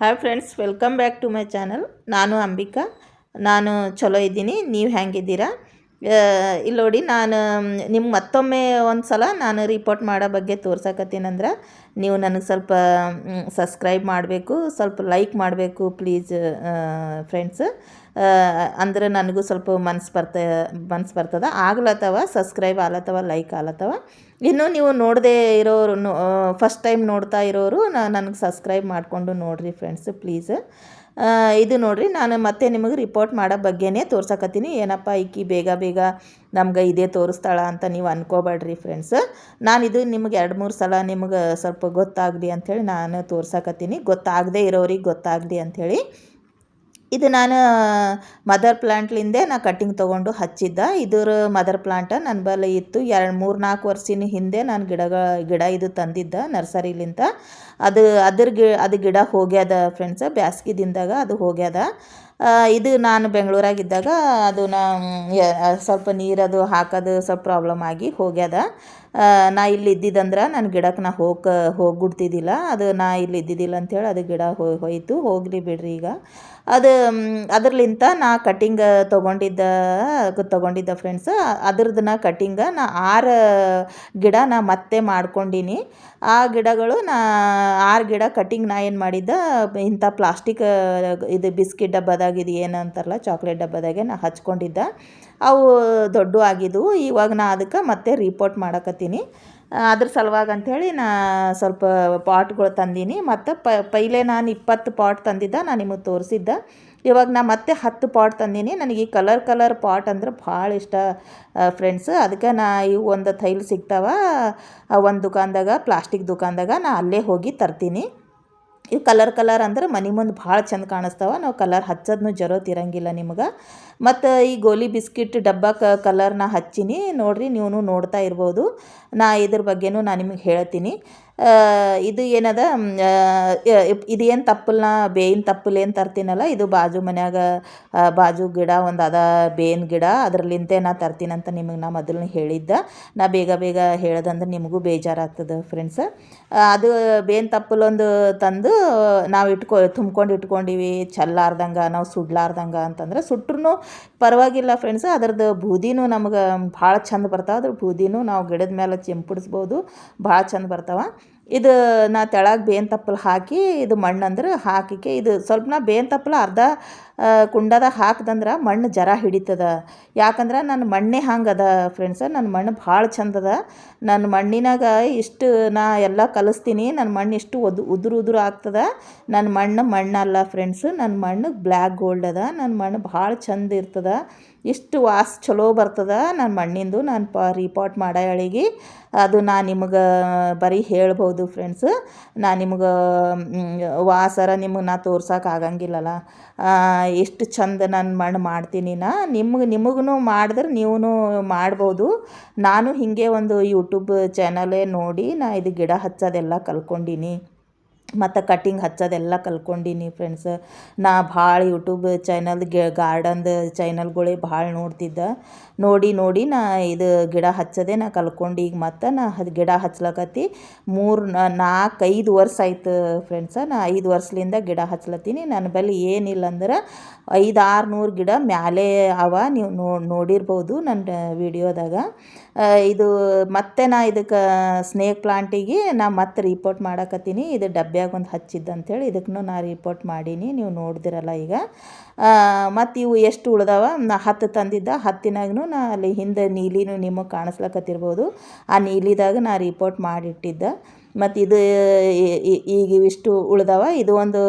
Hi friends welcome back to my channel ನಾನು ಅಂಬಿಕಾ. ನಾನು ಚಲೋ ಇದ್ದೀನಿ. ನೀವು ಹೆಂಗಿದ್ದೀರಾ? ಇಲ್ಲಿ ನೋಡಿ, ನಾನು ನಿಮ್ಗೆ ಮತ್ತೊಮ್ಮೆ ಒಂದು ಸಲ ನಾನು ರಿಪೋರ್ಟ್ ಮಾಡೋ ಬಗ್ಗೆ ತೋರ್ಸಕತ್ತೀನಂದ್ರೆ ನೀವು ನನಗೆ ಸ್ವಲ್ಪ ಸಬ್ಸ್ಕ್ರೈಬ್ ಮಾಡಬೇಕು, ಸ್ವಲ್ಪ ಲೈಕ್ ಮಾಡಬೇಕು ಪ್ಲೀಸ್ ಫ್ರೆಂಡ್ಸ್ ಅಂದ್ರೆ ನನಗೂ ಸ್ವಲ್ಪ ಮನ್ಸು ಬರ್ತ, ಮನ್ಸು ಬರ್ತದೆ. ಆಗ್ಲತ್ತವ ಸಬ್ಸ್ಕ್ರೈಬ್ ಆಲತ್ತವ ಲೈಕ್ ಆಗ್ಲತ್ತವ ಇನ್ನು ನೀವು ನೋಡದೆ ಇರೋರು ಫಸ್ಟ್ ಟೈಮ್ ನೋಡ್ತಾ ಇರೋರು ನನಗೆ ಸಬ್ಸ್ಕ್ರೈಬ್ ಮಾಡಿಕೊಂಡು ನೋಡಿರಿ ಫ್ರೆಂಡ್ಸ್ ಪ್ಲೀಸ್ ಇದು ನೋಡಿರಿ, ನಾನು ಮತ್ತೆ ನಿಮಗೆ ರಿಪೋರ್ಟ್ ಮಾಡೋ ಬಗ್ಗೆನೇ ತೋರ್ಸಕತ್ತೀನಿ. ಏನಪ್ಪ, ಈಕಿ ಬೇಗ ಬೇಗ ನಮ್ಗೆ ಇದೇ ತೋರಿಸ್ತಾಳ ಅಂತ ನೀವು ಅನ್ಕೋಬೇಡ್ರಿ ಫ್ರೆಂಡ್ಸ್ ನಾನು ಇದು ನಿಮ್ಗೆ ಎರಡು ಮೂರು ಸಲ ನಿಮ್ಗೆ ಸ್ವಲ್ಪ ಗೊತ್ತಾಗಲಿ ಅಂಥೇಳಿ ನಾನು ತೋರ್ಸಕತ್ತೀನಿ. ಗೊತ್ತಾಗದೇ ಇರೋರಿಗೆ ಗೊತ್ತಾಗಲಿ ಅಂಥೇಳಿ ಇದು ನಾನು ಮದರ್ ಪ್ಲ್ಯಾಂಟ್ಲಿಂದೇ ನಾ ಕಟ್ಟಿಂಗ್ ತೊಗೊಂಡು ಹಚ್ಚಿದ್ದ. ಇದ್ರ ಮದರ್ ಪ್ಲಾಂಟ್ ನನ್ನ ಬಳಿ ಇತ್ತು. ಎರಡು, ಮೂರು ನಾಲ್ಕು ವರ್ಷಿನ ಹಿಂದೆ ನಾನು ಗಿಡ ಗಿಡ ಇದು ತಂದಿದ್ದ ನರ್ಸರಿಲಿಂದ ಅದು, ಅದ್ರ ಗಿ, ಅದು ಗಿಡ ಹೋಗ್ಯದ ಫ್ರೆಂಡ್ಸ ಬ್ಯಾಸ್ಗೆ ದಿನದಾಗ ಅದು ಹೋಗ್ಯದ. ಇದು ನಾನು ಬೆಂಗಳೂರಾಗಿದ್ದಾಗ ಅದು ನಾ ಸ್ವಲ್ಪ ನೀರದು ಹಾಕೋದು ಸ್ವಲ್ಪ ಪ್ರಾಬ್ಲಮ್ ಆಗಿ ಹೋಗ್ಯದ. ನಾ ಇಲ್ಲಿ ಇದ್ದಿದ್ದಂದ್ರೆ ನನ್ನ ಗಿಡಕ್ಕೆ ನಾ ಹೋಗಿ ಹೋಗ್ಬಿಡ್ತಿದ್ದಿಲ್ಲ. ಅದು ನಾ ಇಲ್ಲಿ ಇದ್ದಿದ್ದಿಲ್ಲ ಅಂಥೇಳಿ ಅದು ಗಿಡ ಹೋಯ್ತು. ಹೋಗಲಿ ಬಿಡ್ರಿ ಈಗ. ಅದು ಅದರ್ಲಿಂತ ನಾ ಕಟಿಂಗ್ ತೊಗೊಂಡಿದ್ದ ತೊಗೊಂಡಿದ್ದ ಫ್ರೆಂಡ್ಸ್ ಅದ್ರದ್ದು ನಾ ಕಟ್ಟಿಂಗ ನಾ ಆರು ಗಿಡ ನಾ ಮತ್ತೆ ಮಾಡ್ಕೊಂಡೀನಿ. ಆ ಗಿಡಗಳು ನಾ, ಆರು ಗಿಡ ಕಟ್ಟಿಂಗ್ ನಾ ಏನು ಮಾಡಿದ್ದ, ಇಂಥ ಪ್ಲಾಸ್ಟಿಕ್, ಇದು ಬಿಸ್ಕಿಟ್ ಡಬ್ಬದಾಗ ಇದು ಏನು ಅಂತಾರಲ್ಲ, ಚಾಕ್ಲೇಟ್ ಡಬ್ಬದಾಗೆ ನಾ ಹಚ್ಕೊಂಡಿದ್ದ. ಅವು ದೊಡ್ಡ ಆಗಿದ್ದವು ಇವಾಗ ನಾ ಅದಕ್ಕೆ ಮತ್ತೆ ರಿಪೋರ್ಟ್ ಮಾಡಕತ್ತೀನಿ. ಅದ್ರ ಸಲುವಾಗಿ ಅಂಥೇಳಿ ನಾ ಸ್ವಲ್ಪ ಪಾಟ್ಗಳು ತಂದೀನಿ. ಮತ್ತು ಪೈಲೆ ನಾನು ಇಪ್ಪತ್ತು ಪಾಟ್ ತಂದಿದ್ದೆ ನಾನು ನಿಮಗೆ ತೋರಿಸಿದ್ದೆ. ಇವಾಗ ನಾ ಮತ್ತೆ ಹತ್ತು ಪಾಟ್ ತಂದೀನಿ. ನನಗೆ ಈ ಕಲರ್ ಕಲರ್ ಪಾಟ್ ಅಂದ್ರೆ ಭಾಳ ಇಷ್ಟ ಫ್ರೆಂಡ್ಸ್ ಅದಕ್ಕೆ ನಾ ಇವು ಒಂದು ಥೈಲ್ ಸಿಗ್ತಾವ ಒಂದು ದುಕಾನ್ದಾಗ, ಪ್ಲಾಸ್ಟಿಕ್ ದುಕಾನ್ದಾಗ ನಾ ಅಲ್ಲೇ ಹೋಗಿ ತರ್ತೀನಿ. ಇವು ಕಲರ್ ಕಲರ್ ಅಂದ್ರೆ ಮನೆ ಮುಂದೆ ಭಾಳ ಚಂದ ಕಾಣಿಸ್ತಾವ. ನಾವು ಕಲರ್ ಹಚ್ಚೋದ್ನು ಜರೋ ಇರಂಗಿಲ್ಲ ನಿಮ್ಗೆ. ಮತ್ತು ಈ ಗೋಲಿ ಬಿಸ್ಕಿಟ್ ಡಬ್ಬಕ್ಕೆ ಕಲರ್ನ ಹಚ್ಚೀನಿ. ನೋಡಿರಿ ನೀವು ನೋಡ್ತಾ ಇರ್ಬೋದು. ನಾ ಇದ್ರ ಬಗ್ಗೆನೂ ನಾನು ನಿಮಗೆ ಹೇಳ್ತೀನಿ. ಇದು ಏನದ ಇದು ಏನು ತಪ್ಪಲ್ನ ಬೇವಿನ ತಪ್ಪಲು ಏನು ತರ್ತೀನಲ್ಲ, ಇದು ಬಾಜು ಮನ್ಯಾಗ ಬಾಜು ಗಿಡ, ಒಂದು ಅದ ಬೇವಿನ ಗಿಡ, ಅದರಲ್ಲಿಂತೆ ನಾ ತರ್ತೀನಂತ ನಿಮಗೆ ನಾ ಮೊದಲು ಹೇಳಿದ್ದೆ. ನಾ ಬೇಗ ಬೇಗ ಹೇಳ್ದಂದ್ರೆ ನಿಮಗೂ ಬೇಜಾರಾಗ್ತದೆ ಫ್ರೆಂಡ್ಸ್ ಅದು ಬೇವಿನ ತಪ್ಪಲೊಂದು ತಂದು, ನಾವು ಇಟ್ಕೊ, ತುಂಬ್ಕೊಂಡು ಇಟ್ಕೊಂಡಿವಿ, ಚಲ್ಲಾರ್ದಂಗೆ, ನಾವು ಸುಡ್ಲಾರ್ದಂಗೆ ಅಂತಂದ್ರೆ ಸುಟ್ರೂ ಪರವಾಗಿಲ್ಲ ಫ್ರೆಂಡ್ಸ್ ಅದರದ್ದು ಬೂದಿನೂ ನಮ್ಗೆ ಭಾಳ ಚಂದ ಬರ್ತಾವೆ, ಅದ್ರ ಬೂದಿನೂ ನಾವು ಗಿಡದ ಮೇಲೆ ಚಿಂಪಡಿಸ್ಬೋದು, ಭಾಳ ಚಂದ ಬರ್ತಾವೆ. ಇದು ನಾ ತೆಳಗೆ ಬೇವಿನ ತಪ್ಪಲು ಹಾಕಿ ಇದು ಮಣ್ಣು ಅಂದ್ರೆ ಹಾಕಿಕೆ, ಇದು ಸ್ವಲ್ಪ ನಾ ಬೇವಿನ ತಪ್ಪಲು ಅರ್ಧ ಕುಂಡದಾಗ ಹಾಕ್ದಂದ್ರೆ ಮಣ್ಣು ಜರ ಹಿಡಿತದ. ಯಾಕಂದ್ರೆ ನನ್ನ ಮಣ್ಣೇ ಹಾಂಗದ ಫ್ರೆಂಡ್ಸ ನನ್ನ ಮಣ್ಣು ಭಾಳ ಚಂದದ. ನನ್ನ ಮಣ್ಣಿನಾಗ ಇಷ್ಟು ನಾ ಎಲ್ಲ ಕಲಿಸ್ತೀನಿ ನನ್ನ ಮಣ್ಣು ಇಷ್ಟು ಒದು ಉದುರು ಉದುರು ಆಗ್ತದ. ನನ್ನ ಮಣ್ಣು ಮಣ್ಣಲ್ಲ ಫ್ರೆಂಡ್ಸು ನನ್ನ ಮಣ್ಣು ಬ್ಲ್ಯಾಕ್ ಗೋಲ್ಡ್ ಅದ. ನನ್ನ ಮಣ್ಣು ಭಾಳ ಚಂದ ಇರ್ತದ. ಇಷ್ಟು ವಾಸ್ ಚಲೋ ಬರ್ತದ ನನ್ನ ಮಣ್ಣಿಂದು ನಾನು ಪ ರಿಪೋರ್ಟ್ ಮಾಡೋ ಅದು ನಾನು ನಿಮಗೆ ಬರೀ ಹೇಳ್ಬೋದು ಫ್ರೆಂಡ್ಸ್ ನಾನು ನಿಮ್ಗೆ ವಾಸರ ನಿಮಗೆ ನಾ ತೋರ್ಸೋಕೆ ಆಗಂಗಿಲ್ಲಲ್ಲ ಎಷ್ಟು ಚಂದ ನಾನು ಮಣ್ಣು ಮಾಡ್ತೀನಿ ನಾ. ನಿಮ್ಗೆ ನಿಮಗೂ ಮಾಡಿದ್ರೆ ನೀವು ಮಾಡ್ಬೋದು. ನಾನು ಹೀಗೆ ಒಂದು ಯೂಟ್ಯೂಬ್ ಚಾನಲೇ ನೋಡಿ ನಾ ಇದು ಗಿಡ ಹಚ್ಚೋದೆಲ್ಲ ಕಲ್ತ್ಕೊಂಡೀನಿ ಮತ್ತು ಕಟ್ಟಿಂಗ್ ಹಚ್ಚೋದೆಲ್ಲ ಕಲ್ತ್ಕೊಂಡೀನಿ ಫ್ರೆಂಡ್ಸ್ ನಾ ಭಾಳ ಯೂಟ್ಯೂಬ್ ಚಾನಲ್ ಗಾರ್ಡನ್ದು ಚಾನಲ್ಗಳೇ ಭಾಳ ನೋಡ್ತಿದ್ದೆ. ನೋಡಿ ನೋಡಿ ನಾ ಇದು ಗಿಡ ಹಚ್ಚದೆ, ನಾ ಕಲ್ತ್ಕೊಂಡು ಈಗ ಮತ್ತು ನಾ ಅದು ಗಿಡ ಹಚ್ಲಕತ್ತಿ ಮೂರು ನಾಲ್ಕು ಐದು ವರ್ಷ ಆಯ್ತು ಫ್ರೆಂಡ್ಸ ನಾ ಐದು ವರ್ಷದಿಂದ ಗಿಡ ಹಚ್ಲತ್ತೀನಿ. ನನ್ನ ಬಳಿ ಏನಿಲ್ಲ ಅಂದ್ರೆ ಐದು ಆರುನೂರು ಗಿಡ ಮ್ಯಾಲೆ ಅವ ನೀವು ನೋಡಿರ್ಬೋದು ನನ್ನ ವಿಡಿಯೋದಾಗ ಇದು ಮತ್ತೆ ನಾ ಇದಕ್ಕೆ ಸ್ನೇಕ್ ಪ್ಲಾಂಟಿಗೆ ನಾ ಮತ್ತೆ ರಿಪೋರ್ಟ್ ಮಾಡಕತ್ತೀನಿ. ಇದು ಡಬ್ಬ್ಯಾಗ ಒಂದು ಹಚ್ಚಿದ್ದು ಅಂಥೇಳಿ ಇದಕ್ಕೂ ನಾ ರಿಪೋರ್ಟ್ ಮಾಡೀನಿ. ನೀವು ನೋಡಿದಿರಲ್ಲ ಈಗ. ಮತ್ತು ಇವು ಎಷ್ಟು ಉಳ್ದಾವ? ನಾ ಹತ್ತು ತಂದಿದ್ದ ಹತ್ತಿನಾಗೂ ನಾ ಅಲ್ಲಿ ಹಿಂದೆ ನೀಲಿನೂ ನಿಮಗೆ ಕಾಣಿಸ್ಲಕತ್ತಿರ್ಬೋದು. ಆ ನೀಲಿದಾಗ ನಾ ರಿಪೋರ್ಟ್ ಮಾಡಿಟ್ಟಿದ್ದೆ. ಮತ್ತು ಇದು ಈಗ ಇವಿಷ್ಟು ಉಳಿದವ. ಇದು ಒಂದು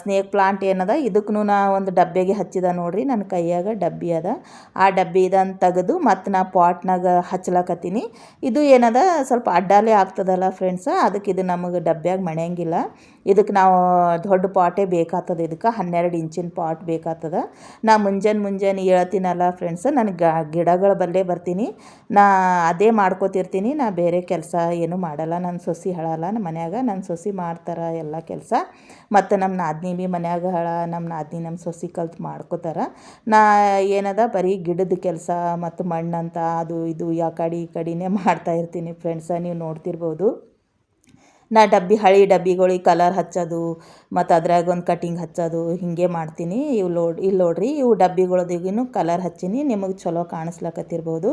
ಸ್ನೇಕ್ ಪ್ಲಾಂಟ್ ಏನದ. ಇದಕ್ಕೂ ನಾ ಒಂದು ಡಬ್ಬಿಗೆ ಹಚ್ಚಿದ ನೋಡಿರಿ. ನನ್ನ ಕೈಯಾಗ ಡಬ್ಬಿ ಅದ. ಆ ಡಬ್ಬಿ ಇದನ್ನು ತೆಗೆದು ಮತ್ತು ನಾ ಪಾಟ್ನಾಗ ಹಚ್ಲಕತ್ತೀನಿ. ಇದು ಏನದ? ಸ್ವಲ್ಪ ಅಡ್ಡಾಲೆ ಆಗ್ತದಲ್ಲ ಫ್ರೆಂಡ್ಸ ಅದಕ್ಕೆ ಇದು ನಮಗೆ ಡಬ್ಬ್ಯಾಗ ಮಣೆಯಂಗಿಲ್ಲ. ಇದಕ್ಕೆ ನಾವು ದೊಡ್ಡ ಪಾಟೇ ಬೇಕಾಗ್ತದ ಇದಕ್ಕೆ ಹನ್ನೆರಡು ಇಂಚಿನ ಪಾಟ್ ಬೇಕಾಗ್ತದ ನಾ ಮುಂಜಾನೆ ಮುಂಜಾನೆ ಹೇಳ್ತೀನಲ್ಲ ಫ್ರೆಂಡ್ಸ್ ನನಗೆ ಗಿಡಗಳ ಬಲ್ಲೇ ಬರ್ತೀನಿ. ನಾ ಅದೇ ಮಾಡ್ಕೋತಿರ್ತೀನಿ. ನಾ ಬೇರೆ ಕೆಲಸ ಏನು ಮಾಡಲ್ಲ. ನನ್ನ ಸೊಸಿ ಹೇಳಲ್ಲ ನಮ್ಮ ಮನ್ಯಾಗ ನನ್ನ ಸೊಸಿ ಮಾಡ್ತಾರೆ ಎಲ್ಲ ಕೆಲಸ. ಮತ್ತು ನಮ್ಮ ನಾದಿನಿ ಭೀ ಮನ್ಯಾಗ ಹಳ ನಮ್ಮ ನಾದಿನಿ ನಮ್ಮ ಸೊಸಿ ಕಲ್ತು ಮಾಡ್ಕೋತಾರ. ನಾ ಏನದ, ಬರೀ ಗಿಡದ ಕೆಲಸ ಮತ್ತು ಮಣ್ಣಂತ, ಅದು ಇದು, ಯಾ ಕಡೆ ಈ ಕಡೆನೇ ಮಾಡ್ತಾ ಇರ್ತೀನಿ ಫ್ರೆಂಡ್ಸ ನೀವು ನೋಡ್ತಿರ್ಬೋದು. ನಾ ಡಬ್ಬಿ, ಹಳೆ ಡಬ್ಬಿಗಳಿಗೆ ಕಲರ್ ಹಚ್ಚೋದು, ಮತ್ತು ಅದ್ರಾಗ ಒಂದು ಕಟಿಂಗ್ ಹಚ್ಚೋದು, ಹೀಗೆ ಮಾಡ್ತೀನಿ. ಇವು ಲೋಡ್ ಇಲ್ಲಿ ನೋಡ್ರಿ, ಇವು ಡಬ್ಬಿಗಳದಿಗೂ ಕಲರ್ ಹಚ್ಚೀನಿ, ನಿಮಗೆ ಚಲೋ ಕಾಣಿಸ್ಲಕತ್ತಿರ್ಬೋದು.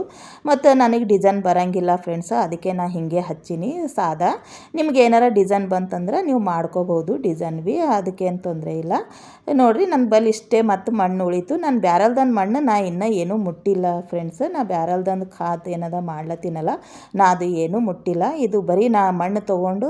ಮತ್ತು ನನಗೆ ಡಿಸೈನ್ ಬರೋಂಗಿಲ್ಲ ಫ್ರೆಂಡ್ಸ್ ಅದಕ್ಕೆ ನಾ ಹೀಗೆ ಹಚ್ಚೀನಿ. ಸಾದಾ, ನಿಮ್ಗೆ ಏನಾರ ಡಿಸೈನ್ ಬಂತಂದ್ರೆ ನೀವು ಮಾಡ್ಕೋಬೋದು ಡಿಸೈನ್ ಭೀ ಅದಕ್ಕೇನು ತೊಂದರೆ ಇಲ್ಲ. ನೋಡಿರಿ ನನ್ನ ಬಲ್ ಇಷ್ಟೇ, ಮತ್ತು ಮಣ್ಣು ಉಳಿತು. ನಾನು ಬ್ಯಾರಲ್ದಂದು ಮಣ್ಣು ನಾ ಇನ್ನೂ ಏನೂ ಮುಟ್ಟಿಲ್ಲ ಫ್ರೆಂಡ್ಸ್ ನಾ ಬ್ಯಾರಲ್ದಂದು ಖಾತ್ ಏನದ ಮಾಡ್ಲತ್ತೀನಲ್ಲ, ನಾ ಅದು ಏನೂ ಮುಟ್ಟಿಲ್ಲ. ಇದು ಬರೀ ನಾ ಮಣ್ಣು ತೊಗೊಂಡು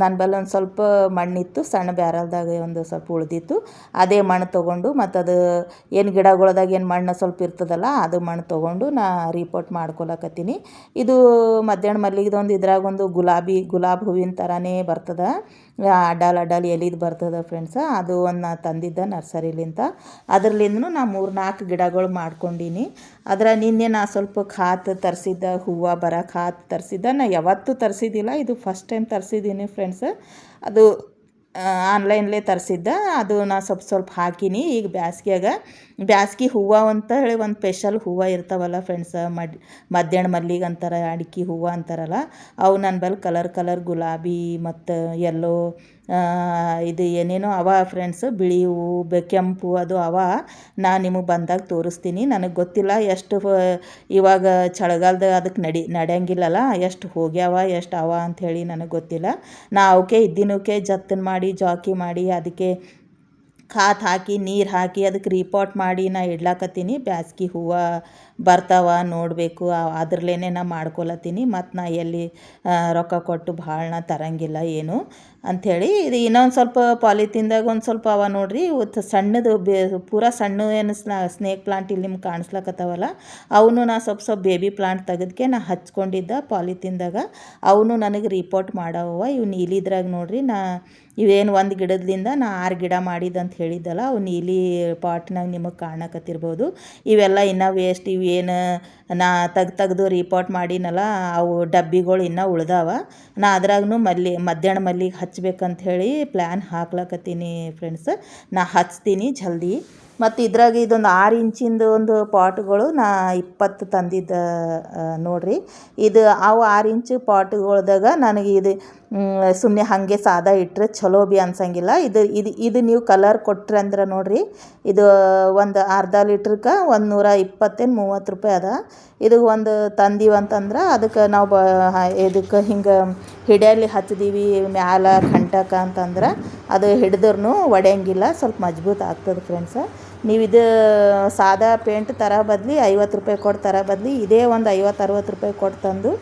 ನನ್ನ ಬಲ್ಲಿ ಒಂದು ಸ್ವಲ್ಪ ಮಣ್ಣಿತ್ತು, ಸಣ್ಣ ಬ್ಯಾರಲ್ದಾಗ ಒಂದು ಸ್ವಲ್ಪ ಉಳಿದಿತ್ತು. ಅದೇ ಮಣ್ಣು ತೊಗೊಂಡು ಮತ್ತು ಅದು ಏನು ಗಿಡಗಳ್ದಾಗ ಏನು ಮಣ್ಣು ಸ್ವಲ್ಪ ಇರ್ತದಲ್ಲ, ಅದು ಮಣ್ಣು ತೊಗೊಂಡು ನಾ ರಿಪೋರ್ಟ್ ಮಾಡ್ಕೊಳಕತ್ತೀನಿ ಇದು ಮಧ್ಯಾಹ್ನ ಮಲ್ಲಿಗೆದೊಂದು ಇದ್ರಾಗ ಒಂದು ಗುಲಾಬಿ ಗುಲಾಬಿ ಹೂವಿನ ಥರನೇ ಬರ್ತದೆ. ಅಡ್ಡಲ್ ಅಡ್ಡಲ್ ಎಲಿದು ಬರ್ತದೆ ಫ್ರೆಂಡ್ಸ ಅದು ಒಂದು ನಾ ತಂದಿದ್ದೆ ನರ್ಸರಿಲಿಂತ. ಅದರಲ್ಲಿಂದ ನಾ ಮೂರು ನಾಲ್ಕು ಗಿಡಗಳು ಮಾಡ್ಕೊಂಡೀನಿ. ಅದರ ನಿನ್ನೆ ನಾ ಸ್ವಲ್ಪ ಖಾತ್ ತರಿಸಿದ್ದ, ಹೂವು ಬರ ಖಾತ್ ತರಿಸಿದ್ದ, ನಾ ಯಾವತ್ತೂ ತರಿಸಿದ್ದಿಲ್ಲ ಇದು ಫಸ್ಟ್ ಟೈಮ್ ತರಿಸಿದ್ದೀನಿ ಫ್ರೆಂಡ್ಸ್ ಅದು ಆನ್ಲೈನ್ಲೇ ತರಿಸಿದ್ದ. ಅದು ನಾ ಸ್ವಲ್ಪ ಸ್ವಲ್ಪ ಹಾಕೀನಿ. ಈಗ ಬ್ಯಾಸ್ಗ್ಯಾಗ, ಬ್ಯಾಸ್ಗೆ ಹೂವು ಅಂತ ಹೇಳಿ ಒಂದು ಸ್ಪೆಷಲ್ ಹೂವು ಇರ್ತಾವಲ್ಲ ಫ್ರೆಂಡ್ಸ್ ಮಡ್, ಮಧ್ಯಾಹ್ನ ಮಲ್ಲಿಗೆ ಅಂತಾರೆ, ಅಡಿಕೆ ಹೂವು ಅಂತಾರಲ್ಲ, ಅವು ನನ್ನ ಬಳಿ ಕಲರ್ ಕಲರ್ ಗುಲಾಬಿ ಮತ್ತು ಯೆಲ್ಲೋ ಇದು ಏನೇನೋ ಅವ ಫ್ರೆಂಡ್ಸ್ ಬಿಳಿ ಹೂವು ಕೆಂಪು ಅದು ಅವ. ನಾ ನಿಮಗೆ ಬಂದಾಗ ತೋರಿಸ್ತೀನಿ. ನನಗೆ ಗೊತ್ತಿಲ್ಲ ಎಷ್ಟು ಇವಾಗ ಚಳಿಗಾಲದ ಅದಕ್ಕೆ ನಡಿ, ನಡೆಯಂಗಿಲ್ಲಲ್ಲ. ಎಷ್ಟು ಹೋಗ್ಯಾವ, ಎಷ್ಟು ಅವ ಅಂಥೇಳಿ ನನಗೆ ಗೊತ್ತಿಲ್ಲ. ನಾ ಅವಕ್ಕೆ ಇದ್ದಿನಕ್ಕೆ ಜತ್ತನ್ ಮಾಡಿ, ಜಾಕಿ ಮಾಡಿ, ಅದಕ್ಕೆ ಖಾತ್ ಹಾಕಿ, ನೀರು ಹಾಕಿ ಅದಕ್ಕೆ ರಿಪೋರ್ಟ್ ಮಾಡಿ ನಾ ಇಡ್ಲಾಕತ್ತೀನಿ. ಬ್ಯಾಸ್ಗೆ ಹೂವು ಬರ್ತಾವ, ನೋಡಬೇಕು ಅದ್ರಲ್ಲೇನೆ ನಾ ಮಾಡ್ಕೊಳತ್ತೀನಿ ಮತ್ತು ನಾ ಎಲ್ಲಿ ರೊಕ್ಕ ಕೊಟ್ಟು ಭಾಳ ನಾ ತರಂಗಿಲ್ಲ ಏನು ಅಂಥೇಳಿ, ಇದು ಇನ್ನೊಂದು ಸ್ವಲ್ಪ ಪಾಲಿಥಿನ್ದಾಗ ಒಂದು ಸ್ವಲ್ಪ ಅವ ನೋಡಿರಿ ಇವತ್ತು ಸಣ್ಣದು ಬೇ, ಪೂರ ಸಣ್ಣ ಏನು ಸ್ನೇಕ್ ಪ್ಲಾಂಟ್ ಇಲ್ಲಿ ನಿಮ್ಗೆ ಕಾಣಿಸ್ಲಕತ್ತಾವಲ್ಲ, ಅವನು ನಾ ಸ್ವಲ್ಪ ಸ್ವಲ್ಪ ಬೇಬಿ ಪ್ಲಾಂಟ್ ತೆಗೆದ್ಕೆ ನಾ ಹಚ್ಕೊಂಡಿದ್ದ ಪಾಲಿಥಿನ್ದಾಗ, ಅವನು ನನಗೆ ರಿಪೋರ್ಟ್ ಮಾಡವ ಇವು ನೀಲಿದ್ರಾಗ ನೋಡಿರಿ, ನಾ ಇವೇನು ಒಂದು ಗಿಡದಿಂದ ನಾ ಆರು ಗಿಡ ಮಾಡಿದಂತ ಹೇಳಿದ್ದಲ್ಲ, ಅವು ನೀಲಿ ಪಾಟ್ನಾಗ ನಿಮಗೆ ಕಾಣಕತ್ತಿರ್ಬೋದು, ಇವೆಲ್ಲ ಇನ್ನೂ ವೇಸ್ಟ್ ಇವೇನು ನಾ ತೆಗ್ದು ತೆಗ್ದು ರಿಪೋರ್ಟ್ ಮಾಡಿನಲ್ಲ, ಅವು ಡಬ್ಬಿಗಳು ಇನ್ನೂ ಉಳ್ದಾವ. ನಾ ಅದ್ರಾಗೂ ಮಲ್ಲಿ, ಮಧ್ಯಾಹ್ನ ಮಲ್ಲಿಗೆ ಹಚ್ಬೇಕಂತ ಹೇಳಿ ಪ್ಲ್ಯಾನ್ ಹಾಕ್ಲಕತ್ತೀನಿ ಫ್ರೆಂಡ್ಸ್ ನಾ ಹಚ್ತೀನಿ ಜಲ್ದಿ. ಮತ್ತು ಇದ್ರಾಗ ಇದೊಂದು ಆರು ಇಂಚಿಂದು ಒಂದು ಪಾಟ್ಗಳು ನಾ ಇಪ್ಪತ್ತು ತಂದಿದ್ದ ನೋಡಿರಿ. ಇದು ಅವು ಆರು ಇಂಚು ಪಾಟ್ಗಳ್ದಾಗ ನನಗೆ ಇದು ಸುಮ್ಮನೆ ಹಾಗೆ ಸಾದಾ ಇಟ್ಟರೆ ಚಲೋ ಬಿ ಅನ್ಸಂಗಿಲ್ಲ. ಇದು ಇದು ಇದು ನೀವು ಕಲರ್ ಕೊಟ್ರಿ ಅಂದ್ರೆ ನೋಡಿರಿ. ಇದು ಒಂದು ಅರ್ಧ ಲೀಟ್ರಕ್ಕೆ ಒಂದು ನೂರ ಇಪ್ಪತ್ತೇನು ಮೂವತ್ತು ರೂಪಾಯಿ ಅದ. ಇದು ಒಂದು ತಂದೀವಂತಂದ್ರೆ ಅದಕ್ಕೆ ನಾವು ಬ ಇದಕ್ಕೆ ಹಿಂಗೆ ಹಿಡಿಯಲ್ಲಿ ಹಚ್ಚಿದೀವಿ ಮ್ಯಾಲ ಕಂಟಕ ಅಂತಂದ್ರೆ ಅದು ಹಿಡಿದ್ರೂ ಒಡೆಯಂಗಿಲ್ಲ. ಸ್ವಲ್ಪ ಮಜ್ಬೂತ್ ಆಗ್ತದೆ ಫ್ರೆಂಡ್ಸ ನೀವು ಇದು ಸಾದಾ ಪೇಂಟ್ ತರ ಬದಲಿ ಐವತ್ತು ರೂಪಾಯಿ ಕೊಟ್ಟು ತರ ಬದ್ಲಿ ಇದೇ ಒಂದು ಐವತ್ತು ಅರವತ್ತು ರೂಪಾಯಿ ಕೊಟ್ಟು ತಂದು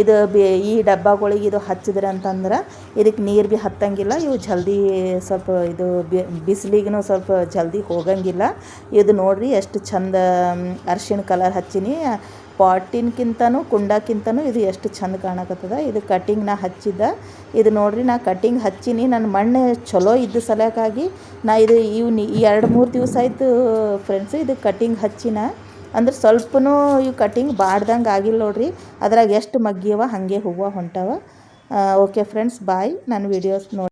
ಇದು ಬಿ ಈ ಡಬ್ಬಾಗಳಿಗೆ ಇದು ಹಚ್ಚಿದ್ರೆ ಅಂತಂದ್ರೆ ಇದಕ್ಕೆ ನೀರು ಭೀ ಹತ್ತಂಗಿಲ್ಲ, ಇವು ಜಲ್ದಿ ಸ್ವಲ್ಪ ಇದು ಬಿಸಿಲಿಗೂ ಸ್ವಲ್ಪ ಜಲ್ದಿ ಹೋಗಂಗಿಲ್ಲ. ಇದು ನೋಡಿರಿ ಎಷ್ಟು ಚಂದ ಅರ್ಶಿಣ ಕಲರ್ ಹಚ್ಚೀನಿ. ಪಾಟಿನ್ಕಿಂತನೂ ಕುಂಡಕ್ಕಿಂತನೂ ಇದು ಎಷ್ಟು ಚಂದ ಕಾಣಕತ್ತದ. ಇದು ಕಟಿಂಗ್ ನಾ ಹಚ್ಚಿದ್ದ. ಇದು ನೋಡ್ರಿ, ನಾ ಕಟಿಂಗ್ ಹಚ್ಚೀನಿ. ನನ್ನ ಮಣ್ಣು ಚಲೋ ಇದ್ದ ಸಲಕ್ಕಾಗಿ ನಾ ಇದು ಇವ್ನಿ, ಈ ಎರಡು ಮೂರು ದಿವಸ ಆಯಿತು ಫ್ರೆಂಡ್ಸ್ ಇದು ಕಟಿಂಗ್ ಹಚ್ಚಿನ. ಅಂದ್ರೆ ಸ್ವಲ್ಪನೂ ಇವು ಕಟಿಂಗ್ ಬಾಡ್ದಂಗೆ ಆಗಿಲ್ಲ ನೋಡ್ರಿ. ಅದ್ರಾಗ ಎಷ್ಟು ಮಗ್ಗಿಯವ ಹಾಗೆ ಹೂವು ಹೊಂಟವ. ಓಕೆ ಫ್ರೆಂಡ್ಸ್ ಬಾಯ್ ನನ್ನ ವೀಡಿಯೋಸ್ ನೋಡಿ